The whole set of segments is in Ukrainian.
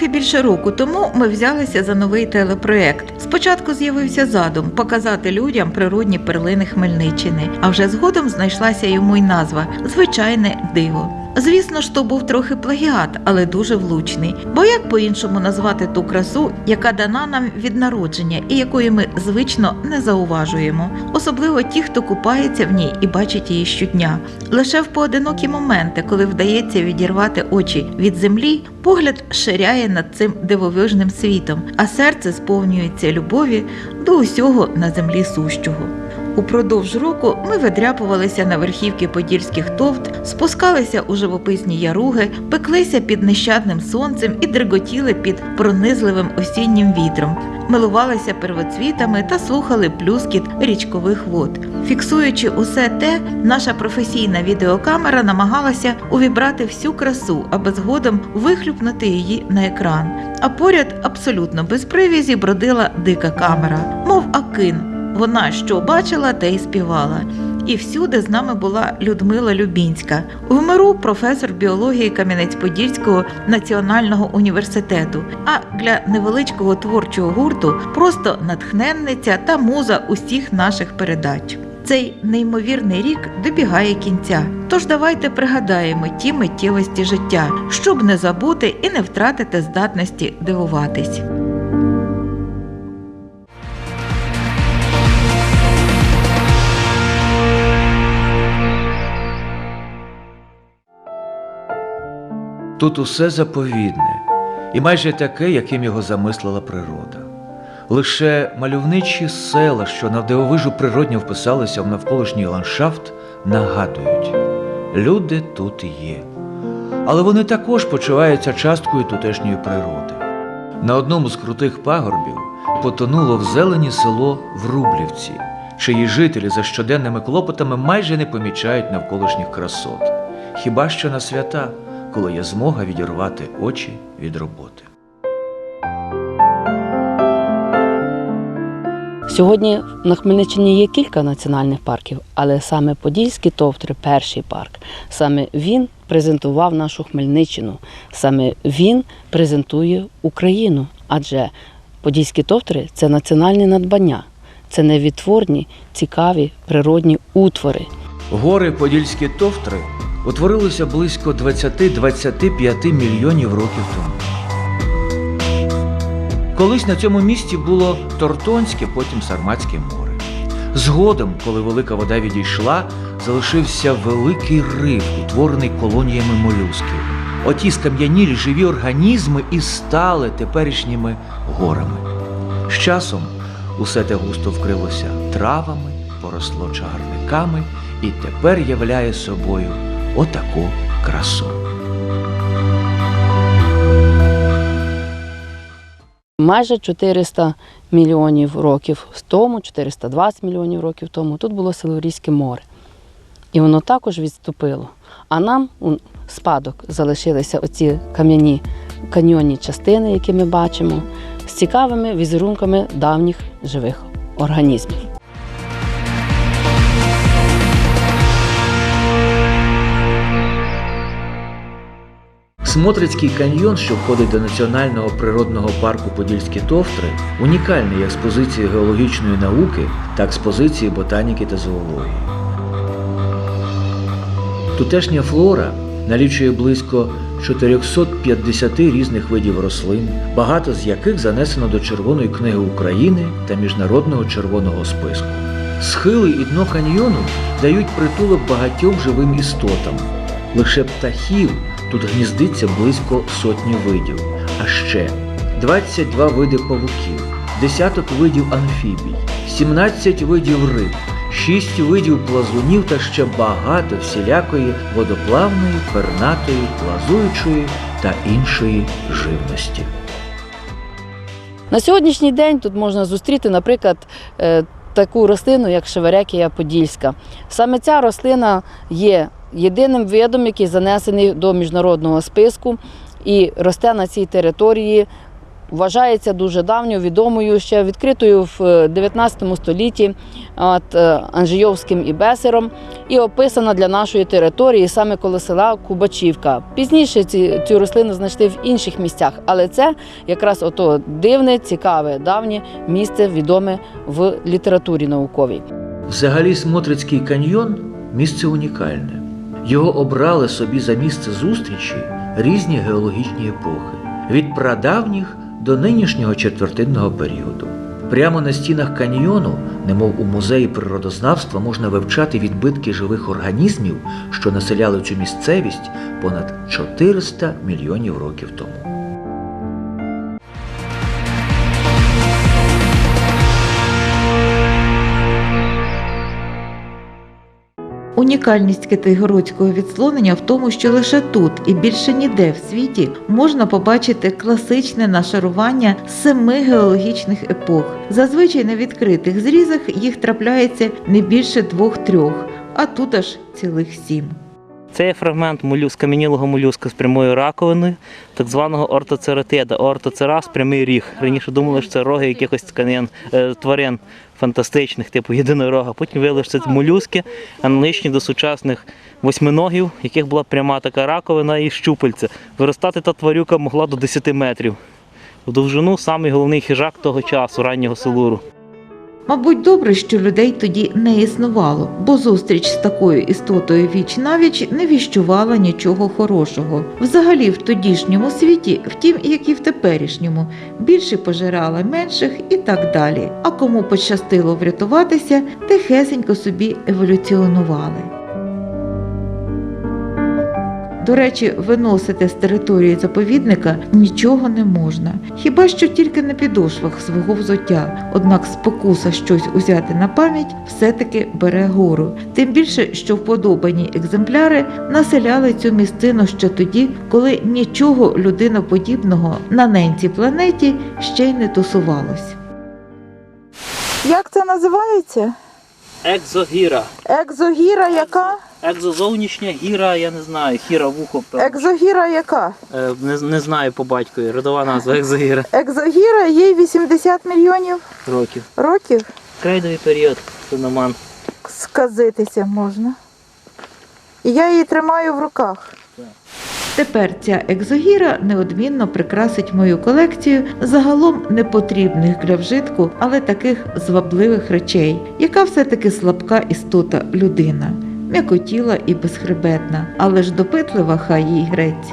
Трохи більше року тому ми взялися за новий телепроект. Спочатку з'явився задум показати людям природні перлини Хмельниччини, а вже згодом знайшлася йому й назва звичайне диво. Звісно ж, то був трохи плагіат, але дуже влучний. Бо як по-іншому назвати ту красу, яка дана нам від народження і якої ми звично не зауважуємо, особливо ті, хто купається в ній і бачить її щодня. Лише в поодинокі моменти, коли вдається відірвати очі від землі, погляд ширяє над цим дивовижним світом, а серце сповнюється любові до усього на землі сущого. Упродовж року ми видряпувалися на верхівки подільських товт, спускалися у живописні яруги, пеклися під нещадним сонцем і дриготіли під пронизливим осіннім вітром, милувалися первоцвітами та слухали плюскіт річкових вод. Фіксуючи усе те, наша професійна відеокамера намагалася увібрати всю красу, аби згодом вихлюпнути її на екран. А поряд абсолютно без привізі бродила дика камера, мов акин. Вона що бачила, те й співала. І всюди з нами була Людмила Любінська, в миру професор біології Кам'янець-Подільського національного університету. А для невеличкого творчого гурту просто натхненниця та муза усіх наших передач. Цей неймовірний рік добігає кінця. Тож давайте пригадаємо ті миттєвості життя, щоб не забути і не втратити здатності дивуватись. Тут усе заповідне і майже таке, яким його замислила природа. Лише мальовничі села, що навдивовижу природньо вписалися в навколишній ландшафт, нагадують люди тут є. Але вони також почуваються часткою тутешньої природи. На одному з крутих пагорбів потонуло в зелені село Врублівці, чиї жителі за щоденними клопотами майже не помічають навколишніх красот, хіба що на свята, коли є змога відірвати очі від роботи. Сьогодні на Хмельниччині є кілька національних парків, але саме Подільські товтри перший парк. Саме він презентував нашу Хмельниччину, саме він презентує Україну. Адже Подільські товтри це національне надбання, це невідтворні, цікаві природні утвори. Гори Подільські товтри утворилися близько 20-25 мільйонів років тому. Колись на цьому місці було Тортонське, потім Сарматське море. Згодом, коли велика вода відійшла, залишився великий риф, утворений колоніями молюсків. Оті скам'янілі живі організми і стали теперішніми горами. З часом усе те густо вкрилося травами, поросло чагарниками і тепер являє собою отаку красу. Майже 400 мільйонів років тому, 420 мільйонів років тому, тут було Силурійське море. І воно також відступило. А нам у спадок залишилися оці кам'яні каньйонні частини, які ми бачимо, з цікавими візерунками давніх живих організмів. Смотрицький каньйон, що входить до Національного природного парку Подільські товтри, унікальний як з позиції геологічної науки, так з позиції ботаніки та зоології. Тутешня флора налічує близько 450 різних видів рослин, багато з яких занесено до Червоної книги України та Міжнародного червоного списку. Схили і дно каньйону дають притулок багатьом живим істотам. Лише птахів тут гніздиться близько сотні видів, а ще 22 види павуків, десяток видів амфібій, 17 видів риб, 6 видів плазунів та ще багато всілякої водоплавної, пернатої, плазуючої та іншої живності. На сьогоднішній день тут можна зустріти, наприклад, е, таку рослину, як шеверекія подільська. Саме ця рослина є єдиним видом, який занесений до міжнародного списку і росте на цій території вважається дуже давньою, відомою ще відкритою в е, 19 столітті от, е, Анжійовським і Бесером і описана для нашої території саме коло села Кубачівка. Пізніше ці, цю рослину знайшли в інших місцях, але це якраз ото дивне, цікаве, давнє місце відоме в літературі науковій. Взагалі, Смотрицький каньйон місце унікальне. Його обрали собі за місце зустрічі різні геологічні епохи від прадавніх до нинішнього четвертинного періоду. Прямо на стінах каньйону, немов у музеї природознавства, можна вивчати відбитки живих організмів, що населяли цю місцевість понад 400 мільйонів років тому. Унікальність китайгородського відслонення в тому, що лише тут і більше ніде в світі можна побачити класичне нашарування семи геологічних епох. Зазвичай на відкритих зрізах їх трапляється не більше двох-трьох, а тут аж цілих сім. Це є фрагмент молюска, кам'янілого молюска з прямою раковиною, так званого ортоцератида. Ортоцерас прямий ріг. Раніше думали, що це роги якихось тканин, е, тварин фантастичних, типу єдинорога. Потім виявили, що це молюски, аналогічні до сучасних восьминогів, яких була пряма така раковина і щупальця. Виростати та тварюка могла до 10 метрів. В довжину самий головний хижак того часу, раннього селуру. Мабуть, добре, що людей тоді не існувало, бо зустріч з такою істотою віч навіч не віщувала нічого хорошого. Взагалі, в тодішньому світі, втім, як і в теперішньому, більше пожирала менших і так далі. А кому пощастило врятуватися, тихесенько собі еволюціонували. До речі, виносити з території заповідника нічого не можна, хіба що тільки на підошвах свого взуття. Однак спокуса щось узяти на пам'ять все-таки бере гору. Тим більше, що вподобані екземпляри населяли цю місцину ще тоді, коли нічого людиноподібного на ненці планеті ще й не тусувалось. Як це називається? Екзогіра. Екзогіра яка? Екзозовнішня гіра, я не знаю, хіра вухо. певно. Екзогіра яка? Е, Не, не знаю по батькові, родова назва екзогіра Екзогіра їй 80 мільйонів років. років. Крайдовий період, феномен. Сказитися можна. І я її тримаю в руках. Тепер ця екзогіра неодмінно прикрасить мою колекцію загалом непотрібних для вжитку, але таких звабливих речей, яка все-таки слабка істота людина, м'якотіла і безхребетна, але ж допитлива хай їй грець.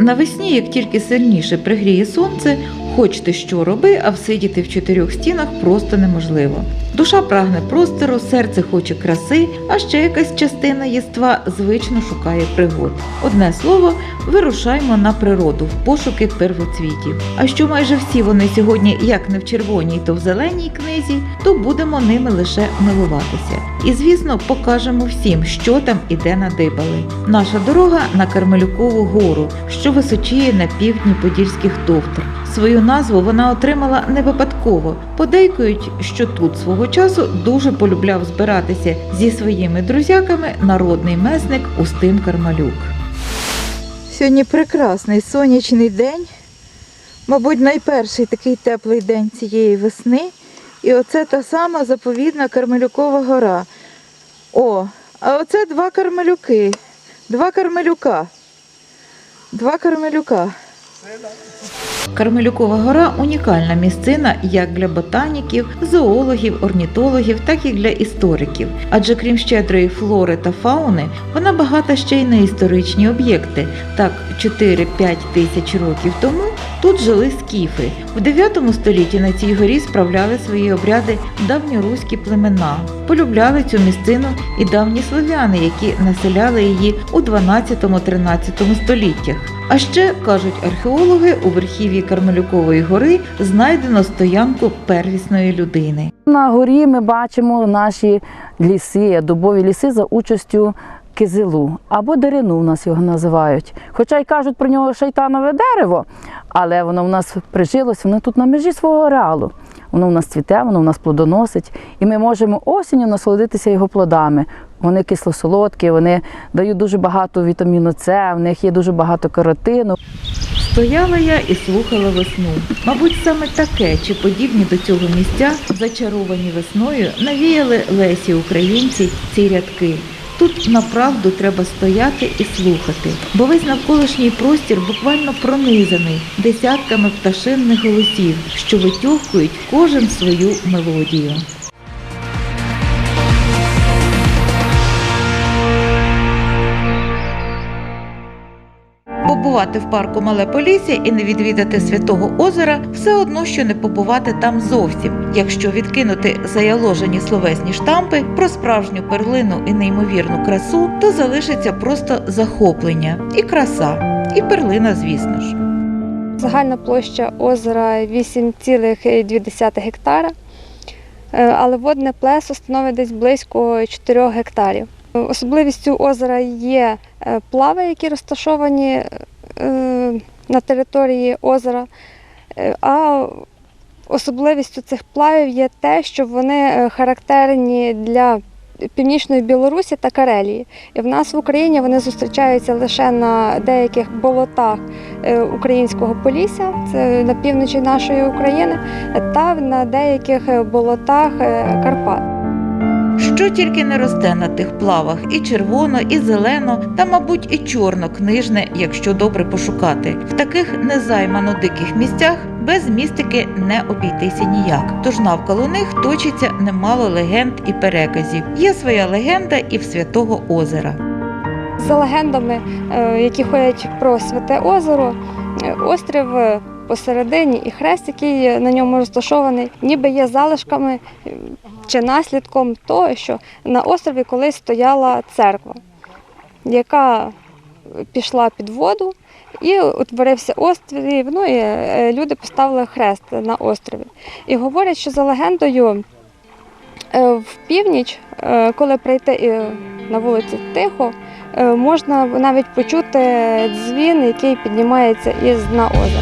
Навесні, як тільки сильніше пригріє сонце, хоч ти що роби, а всидіти в чотирьох стінах просто неможливо. Душа прагне простору, серце хоче краси, а ще якась частина єства звично шукає пригод. Одне слово, вирушаймо на природу в пошуки первоцвітів. А що майже всі вони сьогодні як не в червоній, то в зеленій книзі, то будемо ними лише милуватися. І звісно, покажемо всім, що там іде надибали. Наша дорога на Кармелюкову гору, що височіє на півдні Подільських товтр. Свою назву вона отримала не випадково. Подейкують, що тут свого часу дуже полюбляв збиратися зі своїми друзяками народний месник Устим Кармалюк. Сьогодні прекрасний сонячний день. Мабуть, найперший такий теплий день цієї весни. І оце та сама заповідна Кармелюкова гора. О, а оце два кармелюки. Два кармелюка. Два кармелюка. Кармелюкова гора унікальна місцина як для ботаніків, зоологів, орнітологів, так і для істориків. Адже крім щедрої флори та фауни, вона багата ще й на історичні об'єкти. Так, 4-5 тисяч років тому тут жили скіфи. В 9 столітті на цій горі справляли свої обряди давньоруські племена. Полюбляли цю місцину і давні слов'яни, які населяли її у 12-13 століттях. А ще кажуть археологи, у верхів'ї Кармелюкової гори знайдено стоянку первісної людини. На горі ми бачимо наші ліси, дубові ліси за участю кизилу або дерину в нас його називають. Хоча й кажуть про нього шайтанове дерево, але воно в нас прижилось, воно тут на межі свого ареалу. воно в нас цвіте, воно в нас плодоносить, і ми можемо осінню насолодитися його плодами. Вони кисло-солодкі, вони дають дуже багато вітаміну С, в них є дуже багато каротину. Стояла я і слухала весну. Мабуть, саме таке чи подібні до цього місця, зачаровані весною, навіяли Лесі українці ці рядки. Тут направду треба стояти і слухати, бо весь навколишній простір буквально пронизаний десятками пташинних голосів, що витюхують кожен свою мелодію. Побувати в парку Мале Полісся і не відвідати святого озера все одно, що не побувати там зовсім. Якщо відкинути заяложені словесні штампи про справжню перлину і неймовірну красу, то залишиться просто захоплення і краса, і перлина, звісно ж. Загальна площа озера 8,2 гектара, е, але водне плесо становить десь близько 4 гектарів. Особливістю озера є е, плави, які розташовані на території озера. Е, А особливістю цих плавів є те, що вони е, характерні для Північної Білорусі та Карелії. І в нас в Україні вони зустрічаються лише на деяких болотах е, українського Полісся, це на півночі нашої України, та на деяких е, болотах е, Карпат. Що тільки не росте на тих плавах, і червоно, і зелено, та, мабуть, і чорно-книжне, якщо добре пошукати. В таких незаймано диких місцях без містики не обійтися ніяк. Тож навколо них точиться немало легенд і переказів. Є своя легенда і в святого озера. За легендами, е, які ходять про святе озеро, е, острів е, посередині і хрест, який на ньому розташований, ніби є залишками чи наслідком того, що на острові колись стояла церква, яка пішла під воду. І утворився острів, ну і е, люди поставили хрест на острові. І говорять, що за легендою е, в північ, е, коли прийти на вулиці тихо, можна навіть почути дзвін, який піднімається із дна озера.